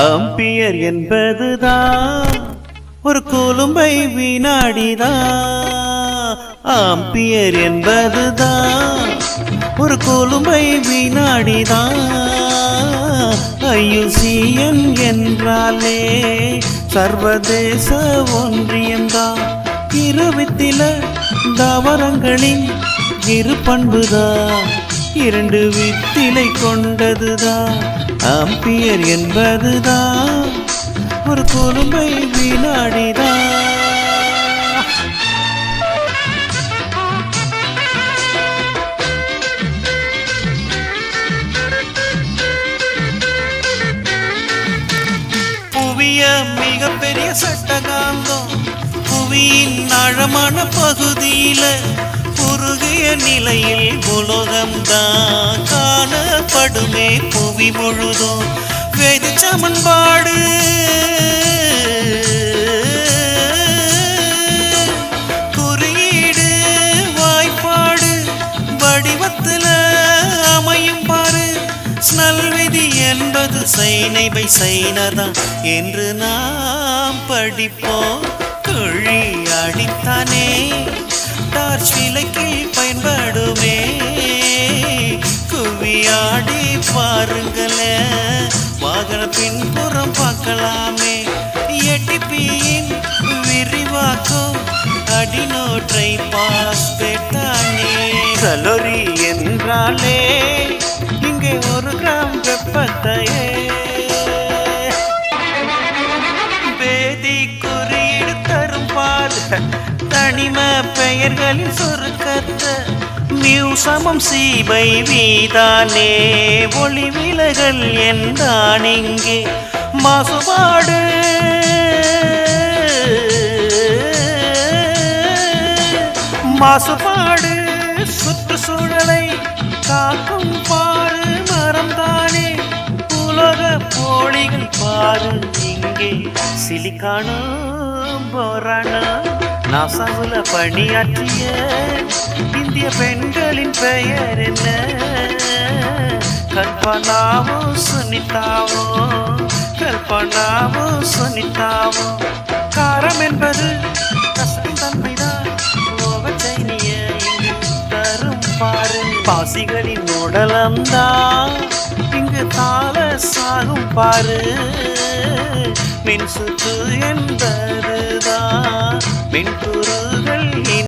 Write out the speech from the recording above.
Ampere என்பதுதான் ஒரு குலும்பை வினாடிதான் ampere என்பதுதான் ஒரு குலும்பை வினாடிதான் ஐயுசிஎன் என்றாலே சர்வதேச ஒன்றியம்தான் இருவித்தில தாவரங்களின் இரு பண்புதான் இரண்டு வித்திலை கொண்டதுதான் ஆம்பியர் என்பதுதான் ஒரு குறும்பை வினாடிதான். மிகப்பெரிய சட்டகாந்தம் புவியின் ஆழமான பகுதியில் குறுகிய நிலையில் உலகம்தான் காணப்படுமே புவி முழுதும் வேதி சமன்பாடு குறியீடு வாய்ப்பாடு வடிவத்தில் அமையும் பாரு. ஸ்னல் என்பது சைனை பை சைனதான் என்று நாம் படிப்போம். தொழி அடித்தானே. டார்ச் விளக்கில் பயன்படுமே. குவியாடி பாருங்களே வாகன பின்புறம் பார்க்கலாமே. எட்டிப்பியின் விரிவாக்கம் அடிநோற்றை பாஸ்பேட்டானே. கலோரி என்றாலே இங்கே ஒரு கிராம் வெப்பத்தையே. வேதி குறியீடு தரும் பாரு தனிம பெயர்களின் சுருக்கத்தை மியூ சமம் சீபை வீதானே. ஒளி விலகல் என்றான் இங்கே மாசுபாடு. மாசுபாடு சுற்றுச்சூழலை காக்கும் பாரு மரம் தானே உலக போலிகள் பாரு இங்கே. சிலிக்கானோ போரானோ நாசாவுல பணியாற்றிய இந்திய பெண்களின் பெயர் என்ன? கல்பனாவோ சுனிதாவோ? கல்பனாவோ சுனிதாவோ? காரம் என்பது கசக்கும் தன்மைதான். தரும் பாரு பாசிகளின் உடலம்தான் இங்கு தாள சாகும் பாரு மின்சுத்து என்பதுதான் மின்குருகள்